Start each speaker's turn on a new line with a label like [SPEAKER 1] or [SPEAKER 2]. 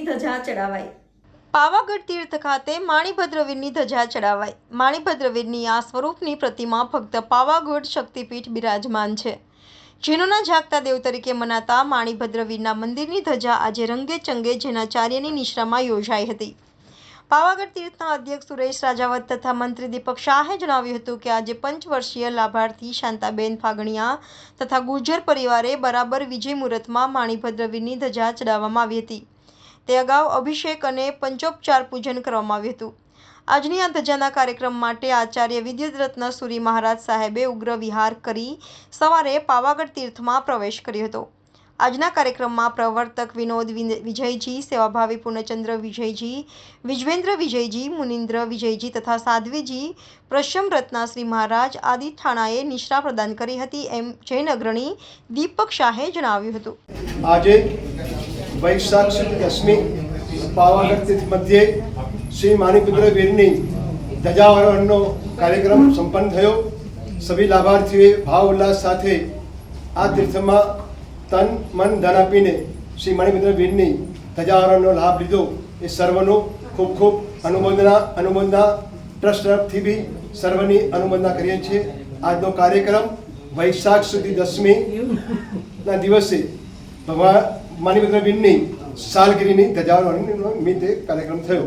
[SPEAKER 1] ધજા ચડાવાઈ.
[SPEAKER 2] પાવાગઢ તીર્થ ખાતે માણીભદ્રવીરની ધજા ચડાવાઈ. માણીભદ્રવીરની આ સ્વરૂપની પ્રતિમા ફક્ત પાવાગઢ શક્તિપીઠ બિરાજમાન છે. જીનોના જાગતા દેવ તરીકે મનાતા માણીભદ્રવીરના મંદિરની ધજા આજે રંગે ચંગે જેનાચાર્યની નિશ્રામાં યોજાઈ હતી. પાવાગઢ તીર્થના અધ્યક્ષ સુરેશ રાજાવત તથા મંત્રી દીપક શાહે જણાવ્યું હતું કે આજે પંચવર્ષીય લાભાર્થી શાંતાબેન ફાગણિયા તથા ગુર્જર પરિવારે બરાબર વિજય મુહૂર્તમાં માણીભદ્રવીની ધજા ચડાવવામાં આવી હતી. તે અગાઉ અભિષેક અને પંચોપચાર પૂજન કરવામાં આવ્યું હતું. આજની આ ધજાના કાર્યક્રમ માટે આચાર્ય વિદ્યુત રત્ન સુરી મહારાજ સાહેબે ઉગ્ર વિહાર કરી સવારે પાવાગઢ તીર્થમાં પ્રવેશ કર્યો હતો. આજના કાર્યક્રમમાં પ્રવર્તક વિનોદ વિન- વિજયજી, સેવાભાવી પૂર્ણચંદ્ર વિજયજી, વિજવેન્દ્ર વિજયજી, મુનિન્દ્ર વિજયજી તથા સાધ્વીજી પ્રશમ રત્નાશ્રી મહારાજ આદિ ઠાણાએ નિશ્રા પ્રદાન કરી હતી એમ જૈન અગ્રણી દીપક શાહે જણાવ્યું હતું.
[SPEAKER 3] આજે વૈશાખ મધ્યે શ્રી માનીપુત્ર વીરની ધજાવરોહણનો કાર્યક્રમ સંપન્ન થયો. સભી લાભાર્થીઓએ ભાવ ઉલ્લાસ સાથે આ તીર્થમાં તન, મન, ધન આપીને શ્રી મણિપુત્ર વીરની ધજાવરોહણનો લાભ લીધો. એ સર્વનો ખૂબ ખૂબ અનુમોદના અનુમોદના ટ્રસ્ટ તરફથી બી સર્વની અનુમોદના કરીએ છીએ. આજનો કાર્યક્રમ વૈશાખ સુધી દસમી ના દિવસે ભગવાન બિનની સાલગીરીની ધજાવરણ નિમિત્તે કાર્યક્રમ થયો.